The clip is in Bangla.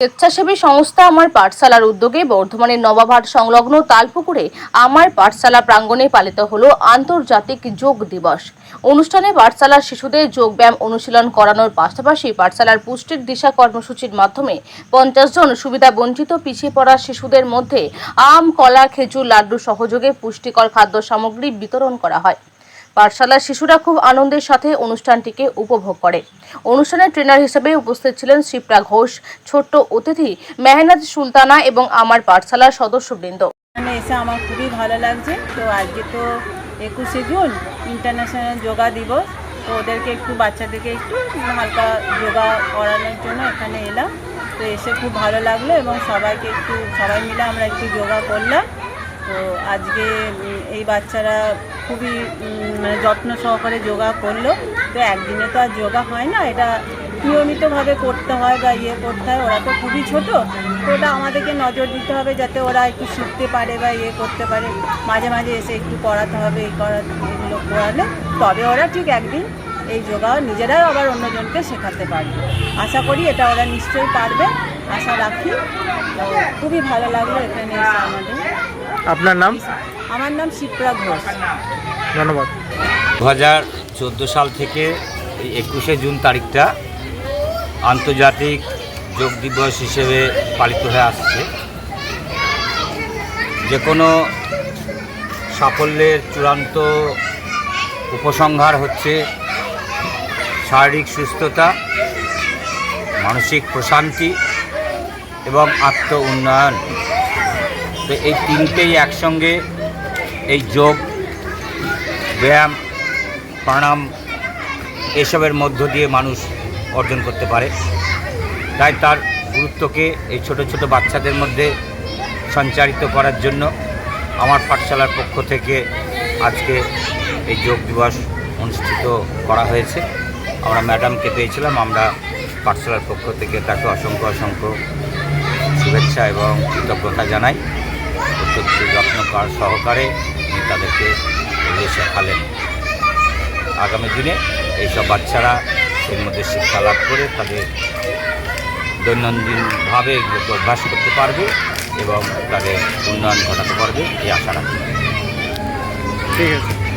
স্বেচ্ছাসেবী সংস্থা আমার পাঠশালার উদ্যোগে বর্ধমানের নবাবহাট সংলগ্ন তালপুকুরে আমার পাঠশালা প্রাঙ্গণে পালিত হলো আন্তর্জাতিক যোগ দিবস। অনুষ্ঠানে পাঠশালার শিশুদের যোগব্যায়াম অনুশীলন করানোর পাশাপাশি পাঠশালার পুষ্টির দিশা কর্মসূচির মাধ্যমে পঞ্চাশ জন সুবিধা বঞ্চিত পিছিয়ে পড়া শিশুদের মধ্যে আম, কলা, খেজুর, লাড্ডু সহযোগে পুষ্টিকর খাদ্য সামগ্রী বিতরণ করা হয়। পাঠশালার শিশুরা খুব আনন্দের সাথে অনুষ্ঠানটিকে উপভোগ করে। অনুষ্ঠানে ট্রেনার হিসেবে উপস্থিত ছিলেন শিপ্রা ঘোষ, ছোট্ট অতিথি মেহনাজ সুলতানা এবং আমার পাঠশালার সদস্যবৃন্দ। এসে আমার খুবই ভালো লাগছে। তো আজকে তো একুশে জুন, ইন্টারন্যাশনাল যোগা দিবস। তো ওদেরকে একটু বাচ্চাদেরকে একটু হালকা যোগা করানোর জন্য এখানে এলাম। তো এসে খুব ভালো লাগল এবং সবাইকে একটু, সবাই মিলে আমরা একটু যোগা করলাম। তো আজকে এই বাচ্চারা খুবই মানে যত্ন সহকারে যোগা করল। তো একদিনে তো আর যোগা হয় না এটা নিয়মিতভাবে করতে হয় বা ইয়ে করতে হয় ওরা তো খুবই ছোট। তো ওটা আমাদেরকে নজর দিতে হবে যাতে ওরা একটু শিখতে পারে বা ইয়ে করতে পারে। মাঝে মাঝে এসে একটু করাতে হবে এই করা এগুলো করালে তবে ওরা ঠিক একদিন এই যোগা নিজেরাও আবার অন্যজনকে শেখাতে পারবে। আশা করি এটা ওরা নিশ্চয়ই পারবে আশা রাখি। খুবই ভালো লাগল এখানে এসে আমাদের। আপনার নাম? আমার নাম শিপ্রা ঘোষ। ধন্যবাদ। দু হাজার চোদ্দ সাল থেকে একুশে জুন তারিখটা আন্তর্জাতিক যোগ দিবস হিসেবে পালিত হয়ে আসছে। যে কোনো সাফল্যের চূড়ান্ত উপসংহার হচ্ছে শারীরিক সুস্থতা, মানসিক প্রশান্তি এবং আত্ম উন্নয়ন তো এই তিনটেই একসঙ্গে এই যোগ ব্যায়াম প্রাণায়াম এসবের মধ্য দিয়ে মানুষ অর্জন করতে পারে। তাই তার গুরুত্বকে এই ছোট ছোট বাচ্চাদের মধ্যে সঞ্চারিত করার জন্য আমার পাঠশালার পক্ষ থেকে আজকে এই যোগ দিবস অনুষ্ঠিত করা হয়েছে। আমরা ম্যাডামকে পেয়েছিলাম, আমরা পাঠশালার পক্ষ থেকে তাকে অসংখ্য অসংখ্য শুভেচ্ছা এবং কৃতজ্ঞতা জানাই। অত্যন্ত যত্নকার সহকারে তাদেরকে এগুলো শেখালেন আগামী দিনে এইসব বাচ্চারা এর মধ্যে শিক্ষা লাভ করে তাদের দৈনন্দিনভাবে এগুলোকে অভ্যাস করতে পারবে এবং তাদের উন্নয়ন ঘটাতে পারবে, এই আশা রাখি। ঠিক আছে।